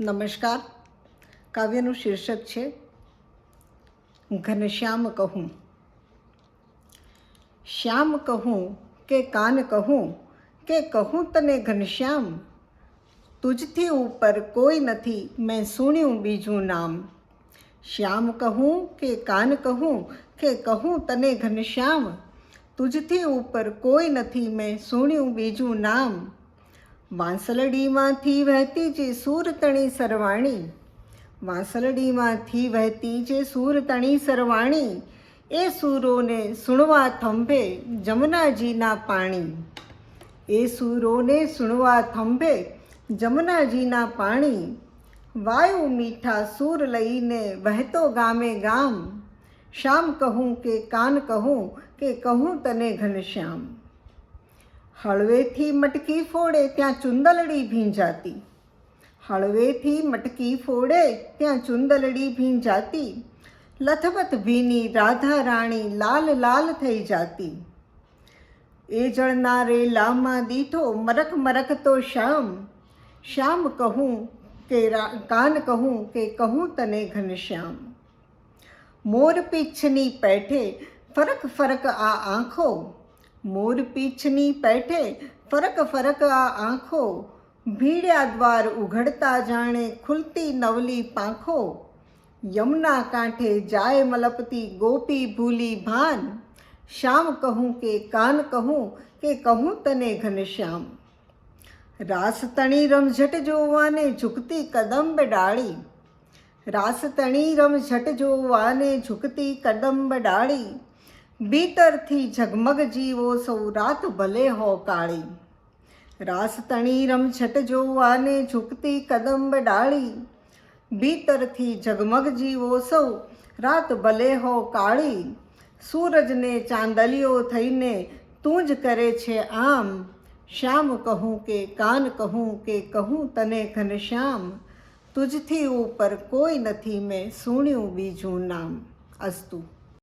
નમસ્કાર. કાવ્યનું શીર્ષક છે, ઘનશ્યામ કહું. શ્યામ કહું કે કાન કહું? કે કહું તને ઘનશ્યામ? તુજથી ઉપર કોઈ નથી, મેં સુણ્યું બીજું નામ. શ્યામ કહું કે કાન કહું? કે કહું તને ઘનશ્યામ? તુજથી ઉપર કોઈ નથી, મેં સુણ્યું બીજું નામ. વાંસલડીમાંથી વહેતી જે સૂરતણી સરવાણી, વાંસલડીમાંથી વહેતી જે સૂરતણી સરવાણી, એ સૂરોને સુણવા થંભે જમનાજીના પાણી. એ સૂરોને સુણવા થંભે જમનાજીના પાણી. વાયુ મીઠા સૂર લઈને વહેતો ગામે ગામ. શ્યામ કહું કે કાન કહું કે કહું તને ઘનશ્યામ. હળવેથી મટકી ફોડે ત્યાં ચુંદલડી ભીંજાતી. હળવેથી મટકી ફોડે ત્યાં ચુંદલડી ભીંજાતી. લથબથ ભીની રાધા રાણી લાલ લાલ થઈ જાતી. એ જળનારે લામાં દીઠો મરક મરક તો શ્યામ. શ્યામ કહું કે કાન કહું કે કહું તને ઘનશ્યામ. મોર પીછની પેઠે ફરક ફરક આ આંખો. મોર પીછની પેઠે ફરક ફરક આ આંખો. ભીડ્યા દ્વાર ઉઘડતા જાણે ખુલતી નવલી પાંખો. યમુના કાંઠે જાય મલપતી ગોપી ભૂલી ભાન. શ્યામ કહું કે કાન કહું કે કહું તને ઘનશ્યામ. રાસ તણી રમઝટ જોવાને ઝૂકતી કદંબ ડાળી. રાસ તણી રમઝટ જોવાને ઝૂકતી કદંબ ડાળી. ભીતરથી ઝગમગ જીવો સૌ રાત ભલે હો કાળી. રાસ તણી રમછટ જોવાને ઝૂકતી કદંબ ડાળી. ભીતરથી ઝગમગ જીવો સૌ રાત ભલે હો કાળી. સૂરજને ચાંદલીઓ થઈને તું જ કરે છે આમ. શ્યામ કહું કે કાન કહું કે કહું તને ઘનશ્યામ. તુજથી ઉપર કોઈ નથી મેં સુણ્યું બીજું નામ. અસ્તુ.